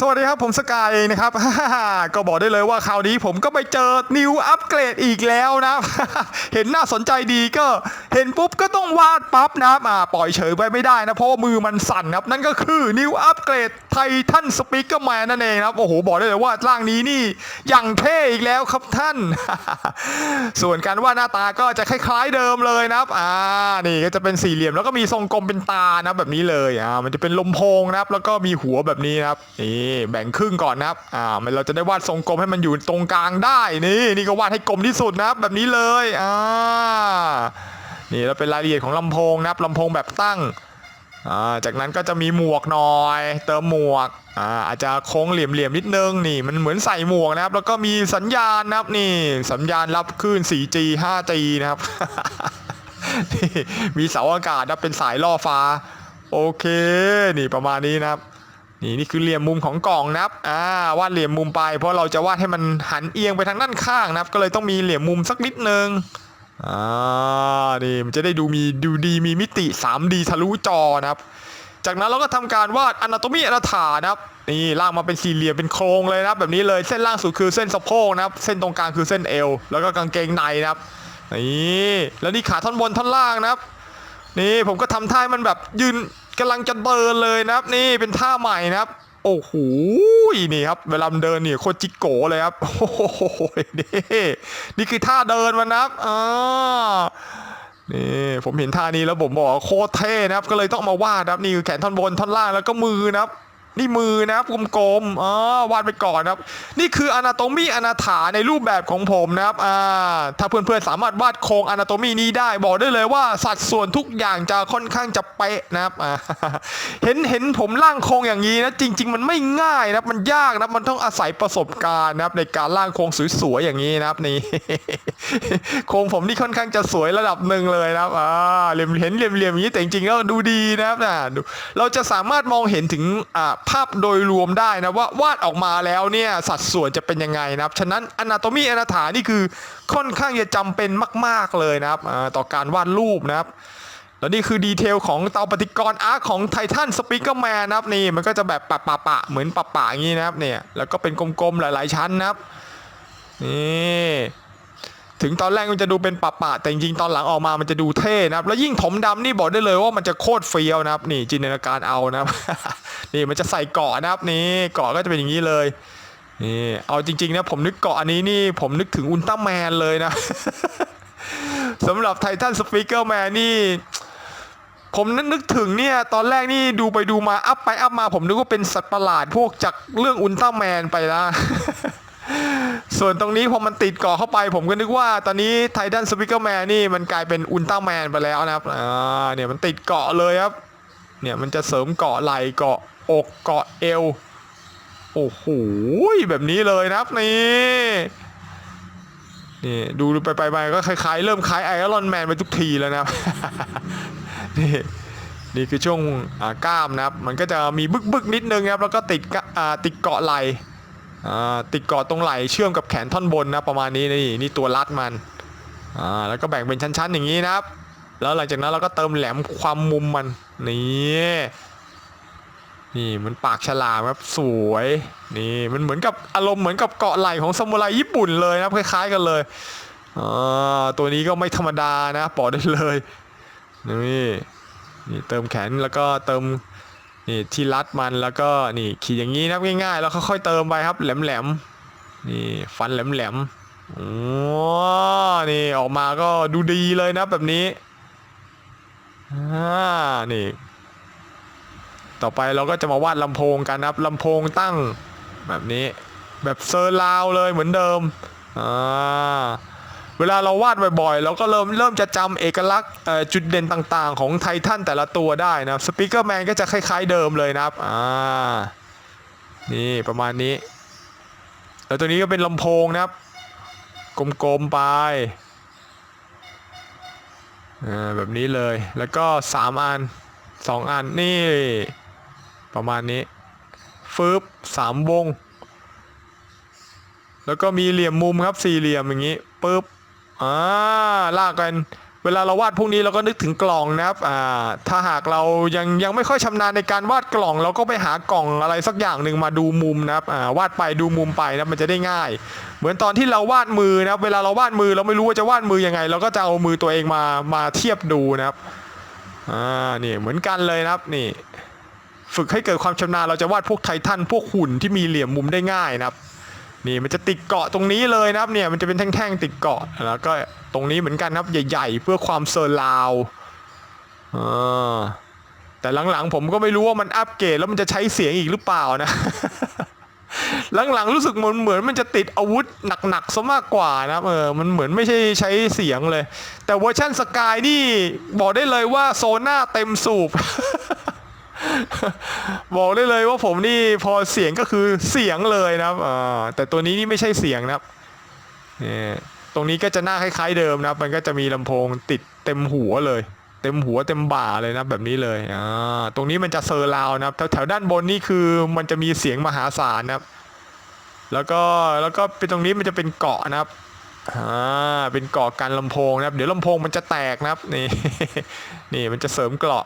สวัสดีครับผมสกายนะครับ ก็บอกได้เลยว่าคราวนี้ผมก็ไปเจอนิวอัปเกรดอีกแล้วนะเห็นน่าสนใจดีก็เห็นปุ๊บก็ต้องวาดปั๊บนะครับอ่าปล่อยเฉยไปไม่ได้นะ เพราะว่ามือมันสั่นครับ นั่นก็คือนิวอัปเกรด ไททันสปีกเกอร์แมนนั่นเองนะครับ โอ้โห บอกได้เลยว่าร่างนี้นี่อย่างเท่อีกแล้วครับท่าน ส่วนการวาดหน้าตาก็จะคล้ายๆเดิมเลยนะครับ อ่า นี่ก็จะเป็นสี่เหลี่ยมแล้วก็มีทรงกลมเป็นตานะแบบนี้เลย อ่า มันจะเป็นลมโพงนะครับ แล้วก็มีหัวแบบนี้นะครับ นี่แบ่งครึ่งก่อนนะครับ อ่า มันเราจะได้วาดทรงกลมให้มันอยู่ตรงกลางได้ นี่ นี่ก็วาดให้กลมที่สุดนะครับแบบนี้เลย อ่า นี่แล้วเป็นรายละเอียดของลำโพงนะครับลำโพงแบบตั้ง อ่าจากนั้นก็จะมีหมวกหน่อย เติมหมวกอ่าอาจจะโค้งเหลี่ยมๆนิดนึงนี่มันเหมือนใส่หมวกนะครับ แล้วก็มีสัญญาณนะครับนี่สัญญาณรับคลื่น 4G 5G นะครับนี่มีเสาอากาศนะเป็นสายล่อฟ้า โอเค นี่ประมาณนี้นะครับ นี่นี่คือเหลี่ยมมุมของกล่องนะครับอ่าวาดเหลี่ยมมุมไป เพราะเราจะวาดให้มันหันเอียงไปทางด้านข้างนะครับ ก็เลยต้องมีเหลี่ยมมุมสักนิดนึง อ่านี่มันจะได้ดูมีดูดีมีมิติ 3D ทะลุจอนะครับ จากนั้นเราก็ทำการวาดอนาโตมีอนาถานะครับนี่ล่างมาเป็นสี่เหลี่ยมเป็นโครงเลยนะครับแบบนี้เลยเส้นล่างสุดคือเส้นสะโพกนะครับ เส้นตรงกลางคือเส้นเอวแล้วก็กางเกงในนะครับนี่แล้วนี่ขาท่อนบนท่อนล่างนะครับ นี่ผมก็ทำท่ามันแบบยืนกำลังจะเดินเลยนะครับ นี่เป็นท่าใหม่นะครับ โอ้โหนี่ครับ เวลาเดินนี่โคจิโกเลยครับ โอ้โหนี่นี่คือท่าเดินมันนะครับอ่านี่ผมเห็นท่านี้แล้วผมบอกโคตรเท่นะครับ ก็เลยต้องมาวาดครับนี่คือแขนท่อนบนท่อนล่างแล้วก็มือนะครับ นี่มือนะครับกลมๆอ๋อวาดไปก่อนครับ นี่คืออนาโตมีอนาถาในรูปแบบของผมนะครับอ่าถ้าเพื่อนๆสามารถวาดโครงอนาโตมีนี้ได้บอกได้เลยว่าสัดส่วนทุกอย่างจะค่อนข้างจะเป๊ะนะครับอ่าเห็นเห็นผมร่างโครงอย่างนี้นะจริง ๆ มันไม่ง่ายนะมันยากนะมันต้องอาศัยประสบการณ์นะครับในการร่างโครงสวยๆอย่างนี้นะครับนี่โครงผมนี่ค่อนข้างจะสวยระดับหนึ่งเลยนะครับอ่าเหลี่ยมเห็นเหลี่ยมๆอย่างนี้แต่จริงๆแล้วดูดีนะครับนะดูเราจะสามารถมองเห็นถึงอ่าภาพโดยรวมได้นะว่าวาดออกมาแล้วเนี่ยสัดส่วนจะเป็นยังไงนะครับ ฉะนั้นอนาโตมีอนาถานี่คือค่อนข้างจะจำเป็นมาก ๆเลยนะครับต่อการวาดรูปนะครับแล้วนี่คือดีเทลของเตาปฏิกรณ์อาร์ของไททันสปีกเกอร์แมนนะครับนี่มันก็จะแบบปะปะปะเหมือนปะปะอย่างนี้นะครับเนี่ยแล้วก็เป็นกลมๆหลายๆชั้นนะครับนี่ ถึงตอนแรกมันจะดูเป็นปะปะแต่จริงๆตอนหลังออกมามันจะดูเท่นะครับ แล้วยิ่งถมดำนี่บอกได้เลยว่ามันจะโคตรเฟี้ยวนะครับ นี่จินตนาการเอานะครับ นี่มันจะใส่เกาะนะครับนี่เกาะก็จะเป็นอย่างนี้เลยนี่เอาจริงๆนะผมนึกเกาะอันนี้นี่ผมนึกถึงอุลตร้าแมนเลยนะสำหรับไททันสปีกเกอร์แมนนี่ ผมนึกนึกถึงเนี่ยตอนแรกนี่ดูไปดูมาอัพไปอัพมา ผมนึกว่าเป็นสัตว์ประหลาดพวกจากเรื่องอุลตร้าแมนไปนะ ส่วนตรงนี้พอมันติดเกาะเข้าไป ผมก็นึกว่าตอนนี้ไททันสปีกเกอร์แมนนี่มันกลายเป็นอุลตร้าแมนไปแล้วนะครับอ่าเนี่ยมันติดเกาะเลยครับ เนี่ยมันจะเสริมเกาะไหล่เกาะอกเกาะเอวโอ้โหแบบนี้เลยนะครับนี่นี่ดูไปไปไปก็คล้ายๆ เริ่มคล้ายไอรอนแมนไปทุกทีแล้วนะครับนี่นี่คือช่วงอ่ากล้ามนะครับ มันก็จะมีบึกบึกนิดนึงครับ แล้วก็ติดกะอ่าติดเกาะไหล่ ติดเกาะตรงไหล่เชื่อมกับแขนท่อนบนนะประมาณนี้นี่นี่ตัวรัดมันอ่าแล้วก็แบ่งเป็นชั้นๆอย่างนี้นะครับ แล้วหลังจากนั้นเราก็เติมแหลมความมุมมันนี่นี่มันปากฉลามครับสวยนี่มันเหมือนกับอารมณ์เหมือนกับเกาะไหล่ของซามูไรญี่ปุ่นเลยนะครับคล้ายๆกันเลยอ่าตัวนี้ก็ไม่ธรรมดานะบอได้เลยนี่นี่เติมแขนแล้วก็เติม นี่ที่รัดมันแล้วก็นี่ขีดอย่างนี้นะง่ายๆ แล้วค่อยๆเติมไปครับแหลมๆนี่ฟันแหลมๆโอ้นี่ออกมาก็ดูดีเลยนะแบบนี้อ่านี่ ต่อไปเราก็จะมาวาดลำโพงกันครับลำโพงตั้งแบบนี้ แบบเซอร์ราวเลยเหมือนเดิมอ่า เวลาเราวาดบ่อยๆ เราก็เริ่มเริ่มจะจำเอกลักษณ์จุดเด่นต่างๆ ของไททันแต่ละตัวได้นะครับสปีกเกอร์แมนก็จะคล้ายๆเดิมเลยนะครับอ่านี่ประมาณนี้ แล้วตัวนี้ก็เป็นลำโพงนะครับ กลมๆไปแบบนี้เลย แล้วก็สามอันสองอัน นี่ ประมาณนี้ ฟืบสามวง แล้วก็มีเหลี่ยมมุมครับ สี่เหลี่ยมอย่างนี้ปึ๊บ อ่าลากกันเวลาเราวาดพวกนี้เราก็นึกถึงกล่องนะครับอ่าถ้าหากเรายังยังไม่ค่อยชำนาญในการวาดกล่อง เราก็ไปหากล่องอะไรสักอย่างหนึ่งมาดูมุมนะครับอ่าวาดไปดูมุมไปนะมันจะได้ง่าย เหมือนตอนที่เราวาดมือนะครับเวลาเราวาดมือเราไม่รู้ว่าจะวาดมือยังไง เราก็จะเอามือตัวเองมามาเทียบดูนะครับอ่านี่เหมือนกันเลยนะครับนี่ ฝึกให้เกิดความชำนาญเราจะวาดพวกไททันพวกหุ่นที่มีเหลี่ยมมุมได้ง่ายนะครับ นี่มันจะติดเกาะตรงนี้เลยนะครับเนี่ยมันจะเป็นแท่งๆติดเกาะแล้วก็ตรงนี้เหมือนกันครับใหญ่ๆ เพื่อความเซอร์ราวอ่าแต่หลังๆผมก็ไม่รู้ว่ามันอัปเกรดแล้วมันจะใช้เสียงอีกหรือเปล่านะ หลังๆรู้สึกเหมือนเหมือนมันจะติดอาวุธหนักๆซะมากกว่านะเออมันเหมือนไม่ใช่ใช้เสียงเลย แต่เวอร์ชันสกายนี่บอกได้เลยว่าโซน่าเต็มสูบ บอกได้เลยว่าผมนี่พอเสียงก็คือเสียงเลยนะครับแต่ตัวนี้นี่ไม่ใช่เสียงนะครับนี่ยตรงนี้ก็จะหน้าคล้ายๆเดิมนะครับ มันก็จะมีลำโพงติดเต็มหัวเลย เต็มหัวเต็มบ่าเลยนะแบบนี้เลยอ่าตรงนี้มันจะเซอร์ราวนะครับแถวแถวด้านบนนี่คือมันจะมีเสียงมหาศาลนะครับ แล้วก็แล้วก็เป็นตรงนี้มันจะเป็นเกาะนะครับอ่าเป็นเกาะกันลำโพงนะครับ เดี๋ยวลำโพงมันจะแตกนะครับนี่นี่มันจะเสริมเกราะ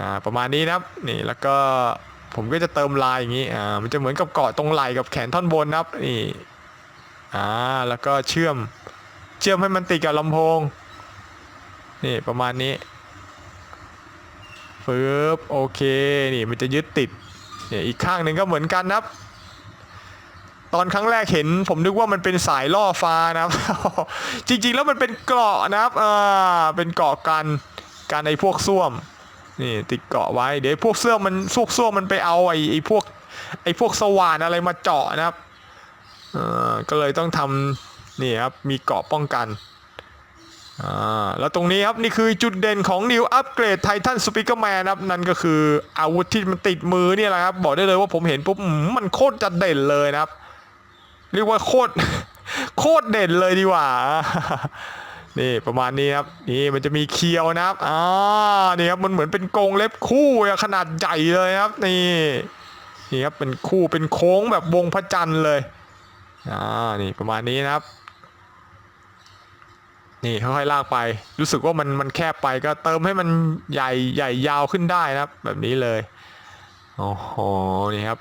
อ่าประมาณนี้นะครับนี่แล้วก็ผมก็จะเติมลายอย่างนี้อ่ามันจะเหมือนกับเกาะตรงไหล่กับแขนท่อนบนนะครับนี่อ่าแล้วก็เชื่อมเชื่อมให้มันติดกับลำโพงนี่ประมาณนี้ฟึบโอเคนี่มันจะยึดติดเนี่ยอีกข้างหนึ่งก็เหมือนกันนะครับ ตอนครั้งแรกเห็น ผมนึกว่ามันเป็นสายล่อฟ้านะครับ จริงๆแล้วมันเป็นเกราะนะครับอ่าเป็นเกราะกันกันไอ้พวกส้วม นี่ติดเกาะไว้ เดี๋ยวพวกเสื้อมันพวกเสื้อมันไปเอาไอ้ไอ้พวกไอ้พวกสว่านอะไรมาเจาะนะครับเออก็เลยต้องทำนี่ครับมีเกาะป้องกันอ่าแล้วตรงนี้ครับนี่คือจุดเด่นของ New Upgrade Titan Speaker Man นะครับนั่นก็คืออาวุธที่มันติดมือเนี่ยแหละครับ บอกได้เลยว่าผมเห็นปุ๊บมมันโคตรจะเด่นเลยนะครับ เรียกว่าโคตรโคตรเด่นเลยดีกว่า นี่ประมาณนี้ครับนี่มันจะมีเคียวนะครับอ่านี่ครับมันเหมือนเป็นกรงเล็บคู่ขนาดใหญ่เลยครับ นี่นี่ครับเป็นคู่เป็นโค้งแบบวงพระจันทร์เลยอ่านี่ประมาณนี้นะครับ นี่ค่อยๆลากไป รู้สึกว่ามันมันแคบไปก็เติมให้มันใหญ่ใหญ่ยาวขึ้นได้นะครับ แบบนี้เลยโอ้โหนี่ครับ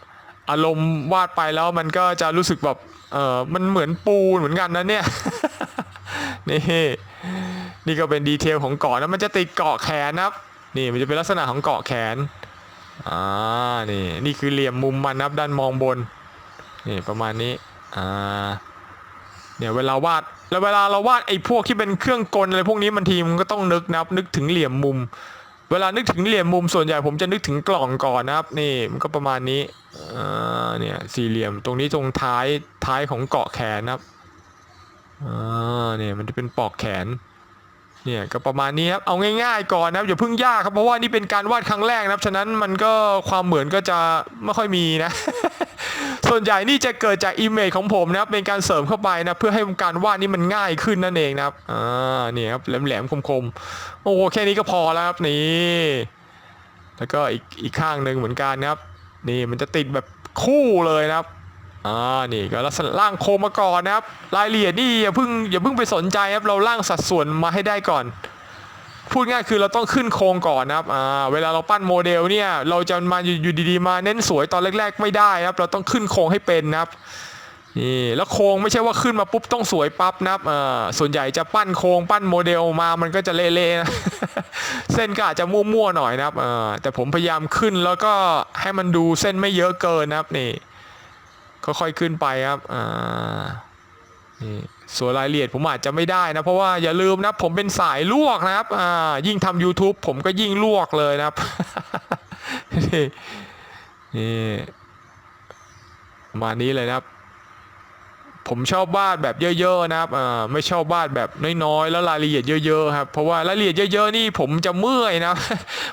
อารมณ์วาดไปแล้วมันก็จะรู้สึกแบบเออมันเหมือนปูนเหมือนกันนะเนี่ย นี่นี่ก็เป็นดีเทลของเกาะนะมันจะติดเกาะแขนนะครับ นี่มันจะเป็นลักษณะของเกาะแขนอ่านี่นี่คือเหลี่ยมมุมมันนะครับด้านมองบนนี่ประมาณนี้อ่าเนี่ยเวลาวาดแล้วเวลาเราวาดไอ้พวกที่เป็นเครื่องกลอะไรพวกนี้มันทีมันก็ต้องนึกนะครับนึกถึงเหลี่ยมมุม เวลานึกถึงเหลี่ยมมุมส่วนใหญ่ผมจะนึกถึงกล่องก่อนนะครับ นี่มันก็ประมาณนี้อ่าเนี่ยสี่เหลี่ยมตรงนี้ตรงท้ายท้ายของเกาะแขนนะครับ อ่าเนี่ยมันจะเป็นปอกแขนเนี่ยก็ประมาณนี้ครับเอาง่าย ๆ ก่อนนะครับอย่าเพิ่งยากครับเพราะว่านี่เป็นการวาดครั้งแรกนะครับฉะนั้นมันก็ความเหมือนก็จะไม่ค่อยมีนะ ส่วนใหญ่นี่จะเกิดจากอิมเมจของผมนะครับเป็นการเสริมเข้าไปนะเพื่อให้การวาดนี่มันง่ายขึ้นนั่นเองนะครับอ่าเนี่ยครับแหลมๆคมๆโอ้โหแค่นี้ก็พอแล้วครับนี่แล้วก็อีกอีกข้างหนึ่งเหมือนกันนะครับ นี่มันจะติดแบบคู่เลยนะครับ อ่านี่ก็ลักษณะร่างโครงมาก่อนนะครับ รายละเอียดนี่อย่าเพิ่งอย่าเพิ่งไปสนใจครับ เราร่างสัดส่วนมาให้ได้ก่อน พูดง่ายคือเราต้องขึ้นโครงก่อนนะครับอ่าเวลาเราปั้นโมเดลเนี่ย เราจะมาอยู่ดีๆมาเน้นสวยตอนแรก ๆ ไม่ได้ครับ เราต้องขึ้นโครงให้เป็นนะครับนี่แล้วโครงไม่ใช่ว่าขึ้นมาปุ๊บต้องสวยปั๊บนะครับอ่าส่วนใหญ่จะปั้นโครงปั้นโมเดลมามันก็จะเละๆนะเส้นก็อาจจะมั่วๆหน่อยนะครับอ่าแต่ผมพยายามขึ้นแล้วก็ให้มันดูเส้นไม่เยอะเกินนะครับนี่ ค่อยๆขึ้นไปครับอ่านี่ส่วนรายละเอียดผมอาจจะไม่ได้นะ เพราะว่าอย่าลืมนะ ผมเป็นสายลวกนะครับอ่ายิ่งทำ YouTube ผมก็ยิ่งลวกเลยนะครับนี่นี่ประมานี้เลยนะครับ ผมชอบวาดแบบเยอะๆนะครับอ่าไม่ชอบวาดแบบน้อยๆ แล้วรายละเอียดเยอะๆครับ เพราะว่ารายละเอียดเยอะๆนี่ผมจะเมื่อยนะ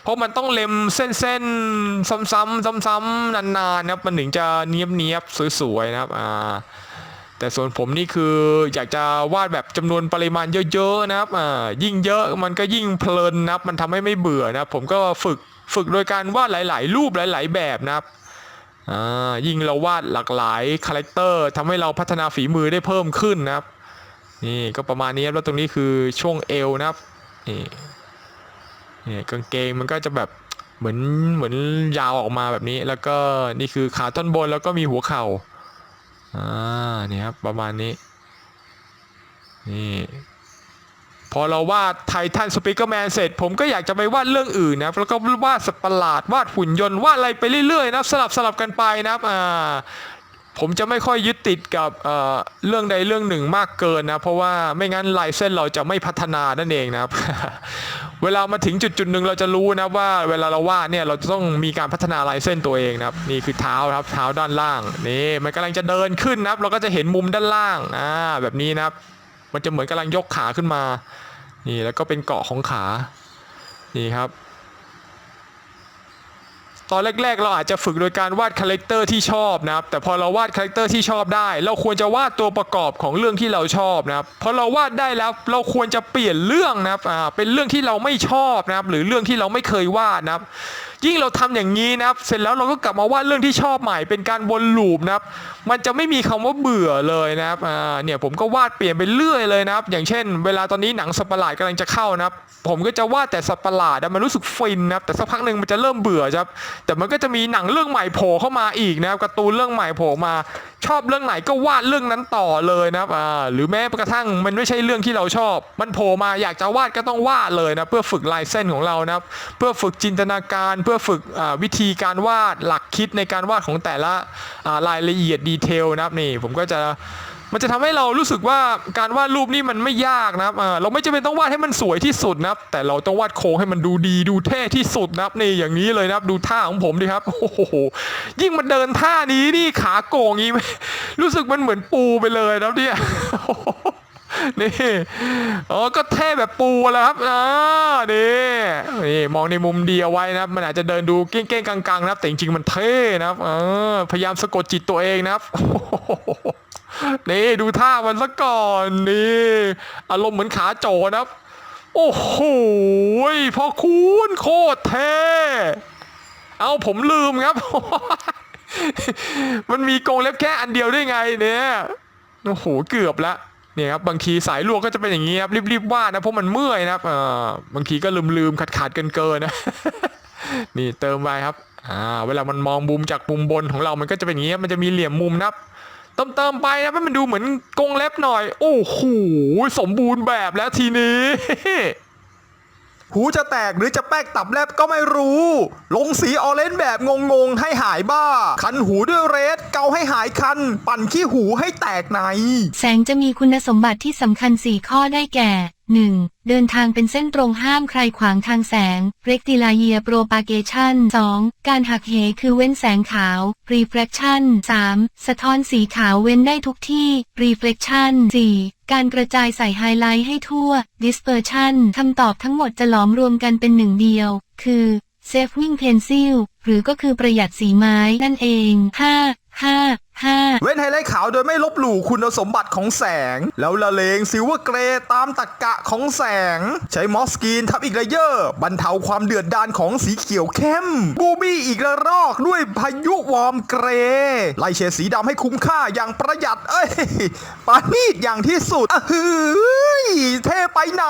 เพราะมันต้องเล็มเส้นๆ ซ้ำๆซ้ำๆนานๆนะครับ มันถึงจะเนียบๆ สวยๆ นะครับ อ่า แต่ส่วนผมนี่คืออยากจะวาดแบบจำนวนปริมาณเยอะๆ นะครับ อ่า ยิ่งเยอะมันก็ยิ่งเพลินนะครับ มันทำให้ไม่เบื่อนะครับ ผมก็ฝึกฝึกโดยการวาดหลาย ๆ รูปหลาย ๆ แบบนะครับ ยิ่งเราวาดหลากหลายคาแรคเตอร์ทำให้เราพัฒนาฝีมือได้เพิ่มขึ้นนะครับ นี่ก็ประมาณนี้ครับแล้วตรงนี้คือช่วงเอวนะครับนี่นี่กางเกงมันก็จะแบบเหมือนเหมือนยาวออกมาแบบนี้ แล้วก็นี่คือขาท่อนบนแล้วก็มีหัวเข่าอ่านี่ครับประมาณนี้นี่ พอเราวาดไททันสปีกเกอร์แมนเสร็จ ผมก็อยากจะไปวาดเรื่องอื่นนะแล้วก็วาดสัตว์ประหลาดวาดหุ่นยนต์วาดอะไรไปเรื่อยๆนะสลับสลับกันไปนะอ่าผมจะไม่ค่อยยึดติดกับเรื่องใดเรื่องหนึ่งมากเกินนะ เพราะว่าไม่งั้นลายเส้นเราจะไม่พัฒนานั่นเองนะครับ เวลามาถึงจุดจุดๆหนึ่งเราจะรู้นะว่า เวลาเราวาดเนี่ยเราจะต้องมีการพัฒนาลายเส้นตัวเองนะครับ นี่คือเท้าครับเท้าด้านล่างนี่มันกำลังจะเดินขึ้นนะครับ เราก็จะเห็นมุมด้านล่างอ่าแบบนี้นะครับ มันจะเหมือนกำลังยกขาขึ้นมา นี่แล้วก็เป็นเกาะของขา นี่ครับ ตอนแรกๆ เราอาจจะฝึกโดยการวาดคาแรคเตอร์ที่ชอบนะครับ แต่พอเราวาดคาแรคเตอร์ที่ชอบได้ เราควรจะวาดตัวประกอบของเรื่องที่เราชอบนะครับ พอเราวาดได้แล้วเราควรจะเปลี่ยนเรื่องนะครับ อ่า เป็นเรื่องที่เราไม่ชอบนะครับ หรือเรื่องที่เราไม่เคยวาดนะครับ ยิ่งเราทำอย่างนี้นะครับ เสร็จแล้วเราก็กลับมาวาดเรื่องที่ชอบใหม่เป็นการวนลูปนะครับ มันจะไม่มีคำว่าเบื่อเลยนะครับอ่าเนี่ยผมก็วาดเปลี่ยนไปเรื่อยเลยนะครับ อย่างเช่น เวลาตอนนี้หนังสัตว์ประหลาดกำลังจะเข้านะครับ ผมก็จะวาดแต่สัตว์ประหลาดมันรู้สึกฟินนะครับแต่สักพักหนึ่งมันจะเริ่มเบื่อครับแต่มันก็จะมีหนังเรื่องใหม่โผล่เข้ามาอีกนะครับการ์ตูนเรื่องใหม่โผล่มา ชอบเรื่องไหนก็วาดเรื่องนั้นต่อเลยนะครับอ่าหรือแม้กระทั่งมันไม่ใช่เรื่องที่เราชอบ มันโผล่มาอยากจะวาดก็ต้องวาดเลยนะเพื่อฝึกลายเส้นของเรานะครับเพื่อฝึกจินตนาการเพื่อฝึกอ่าวิธีการวาดหลักคิดในการวาดของแต่ละอ่ารายละเอียดดีเทลนะครับนี่ผมก็จะ มันจะทำให้เรารู้สึกว่าการวาดรูปนี่มันไม่ยากนะครับเราไม่จำเป็นต้องวาดให้มันสวยที่สุดนะครับ แต่เราต้องวาดโครงให้มันดูดีดูเท่ที่สุดนะครับนี่อย่างนี้เลยนะครับดูท่าของผมดิครับโอ้โหยิ่งมันเดินท่านี้นี่ขาโก่งงนี้รู้สึกมันเหมือนปูไปเลยนะครับเนี่ยนี่อ๋อก็เท่แบบปูแล้วครับอ่านี่นี่มองในมุมเดียวไว้นะครับ มันอาจจะเดินดูเก้งๆกังๆนะครับ แต่จริงๆมันเท่นะครับเออพยายามสะกดจิตตัวเองนะครับ นี่ดูท่ามันซะก่อนนี่อารมณ์เหมือนขาโจนะครับ โอ้โหพ่อคุณโคตรเท่เอาผมลืมครับ มันมีกรงเล็บแค่อันเดียวได้ไงเนี่ยโอ้โหเกือบละเนี่ยครับบางทีสายลวกก็จะเป็นอย่างนี้ครับรีบๆวาดนะเพราะมันเมื่อยนะครับบางทีก็ลืมๆขาดๆเกินๆนะนี่เติมไปครับอ่าเวลามันมองมุมจากมุมบนของเรามันก็จะเป็นอย่างนี้มันจะมีเหลี่ยมมุมนะครับ เติมเติมๆไปนะมันดูเหมือนกงเล็บหน่อย โอ้โหสมบูรณ์แบบแล้วทีนี้ หูจะแตกหรือจะแป๊กตับแลบก็ไม่รู้ ลงสีออเรนจ์แบบงงๆ ให้หายบ้า คันหูด้วยเรดเกาให้หายคัน ปั่นขี้หูให้แตกใน แสงจะมีคุณสมบัติที่สำคัญ 4 ข้อได้แก่ 1. เดินทางเป็นเส้นตรงห้ามใครขวางทางแสง rectilinear propagation 2. การหักเหคือเว้นแสงขาว refraction 3. สะท้อนสีขาวเว้นได้ทุกที่ reflection 4. การกระจายใส่ไฮไลท์ให้ทั่ว dispersion คำตอบทั้งหมดจะหลอมรวมกันเป็นหนึ่งเดียว คือ saving pencil หรือก็คือประหยัดสีไม้นั่นเอง 5 5เว้นไฮไลท์ขาวโดยไม่ลบหลู่คุณสมบัติของแสง แล้วละเลงซิลเวอร์เกรตามตรกกะของแสง ใช้มอสกีนทับอีกเลเยอร์ บรรเทาความเดือดดานของสีเขียวเข้ม บูบี้อีกระรอกด้วยพายุวอร์มเกรไล่เฉดสีดำให้คุ้มค่าอย่างประหยัด เอ้ยปานีดอย่างที่สุดอะเฮ้ยเท่ไปไหน